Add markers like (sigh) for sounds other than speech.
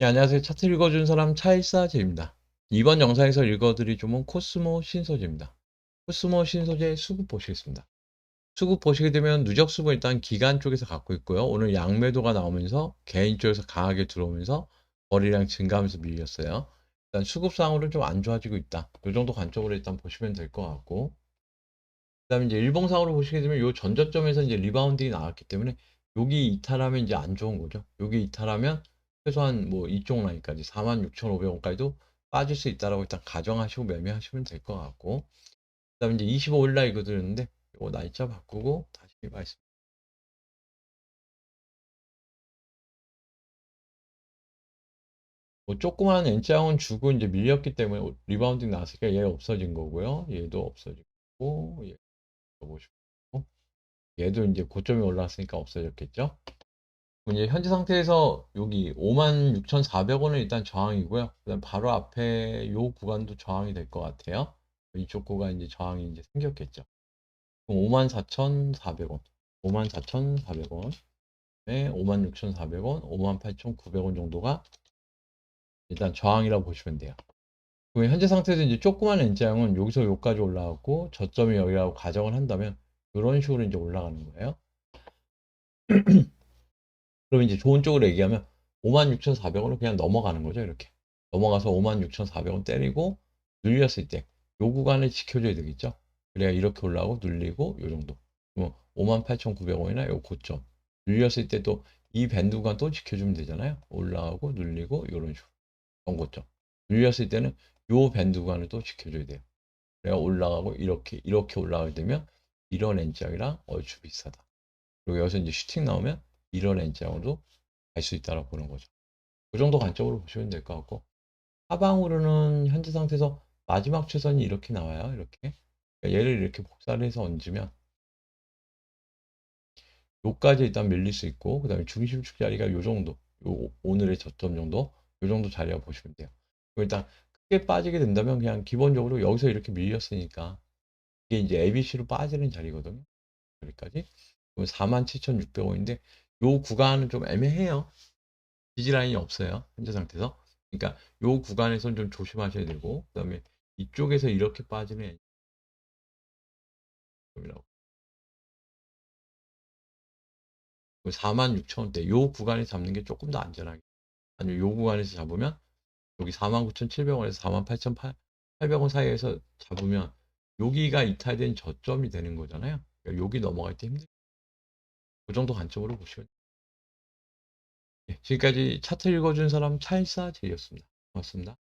네, 안녕하세요. 차트 읽어준 사람 차일사제입니다. 이번 영상에서 읽어드릴 종목은 코스모 신소재입니다. 코스모 신소재 수급 보시겠습니다. 수급 보시게 되면 누적 수급 일단 기간 쪽에서 갖고 있고요. 오늘 양매도가 나오면서 개인 쪽에서 강하게 들어오면서 거래량 증가하면서 밀렸어요. 일단 수급상으로는 좀안 좋아지고 있다. 이 정도 관점으로 일단 보시면 될 것 같고. 그 다음에 이제 일봉상으로 보시게 되면 요 전저점에서 이제 리바운딩이 나왔기 때문에 여기 이탈하면 이제 안 좋은 거죠. 여기 이탈하면 최소한 뭐 이쪽 라인까지 46,500원까지도 빠질 수 있다라고 일단 가정하시고 매매하시면 될 것 같고 그다음에 이제 25일 날 이거 드렸는데 이거 날짜 바꾸고 다시 말씀. 뭐 조그만 N자ውን 주고 이제 밀렸기 때문에 리바운딩 나왔으니까 얘 없어진 거고요. 얘도 없어지고 얘 보시고 얘도 이제 고점이 올라왔으니까 없어졌겠죠. 이제 현재 상태에서 여기 56,400원은 일단 저항이고요. 그다음 바로 앞에 요 구간도 저항이 될 것 같아요. 이쪽 구간 이제 저항이 이제 생겼겠죠. 54,400원, 54,400원, 네, 56,400원, 58,900원 정도가 일단 저항이라고 보시면 돼요. 현재 상태에서 이제 조그만 N자형은 여기서 여기까지 올라왔고 저점이 여기라고 가정을 한다면 이런 식으로 이제 올라가는 거예요. (clears throat) 그럼 이제 좋은 쪽으로 얘기하면 56,400원을 그냥 넘어가는 거죠. 이렇게. 넘어가서 56,400원 때리고 눌렸을 때 요 구간을 지켜줘야 되겠죠. 그래야 이렇게 올라오고 눌리고 요 정도. 그럼 58,900원이나 요 고점. 눌렸을 때 또 이 밴드 구간 또 지켜주면 되잖아요. 올라오고 눌리고 요런 식으로. 정고점. 눌렸을 때는 요 밴드 구간을 또 지켜줘야 돼요. 그래야 올라가고 이렇게 이렇게 올라가게 되면 이런 N짝이랑 얼추 비슷하다. 그리고 여기서 이제 슈팅 나오면 이런 N장으로 갈수 있다고 보는 거죠. 그 정도 관점으로 보시면 될 것 같고 하방으로는 현재 상태에서 마지막 최선이 이렇게 나와요. 이렇게 그러니까 얘를 이렇게 복사를 해서 얹으면 요까지 일단 밀릴 수 있고 그 다음에 중심축 자리가 요 정도 요 오늘의 저점 정도 요 정도 자리라고 보시면 돼요. 일단 크게 빠지게 된다면 그냥 기본적으로 여기서 이렇게 밀렸으니까 이게 이제 ABC로 빠지는 자리거든요. 여기까지 47,600원인데 요 구간은 좀 애매해요. 지지 라인이 없어요. 현재 상태에서. 그러니까 요 구간에선 좀 조심하셔야 되고 그다음에 이쪽에서 이렇게 빠지는 46,000원대 요 구간에 잡는 게 조금 더 안전하게 아니면 요 구간에서 잡으면 여기 49,700원에서 48,800원 사이에서 잡으면 여기가 이탈된 저점이 되는 거잖아요. 그러니까 여기 넘어갈 때 힘들. 그 정도 관점으로 보시면 돼요. 네, 지금까지 차트 읽어준 사람 차일사 제이였습니다. 고맙습니다.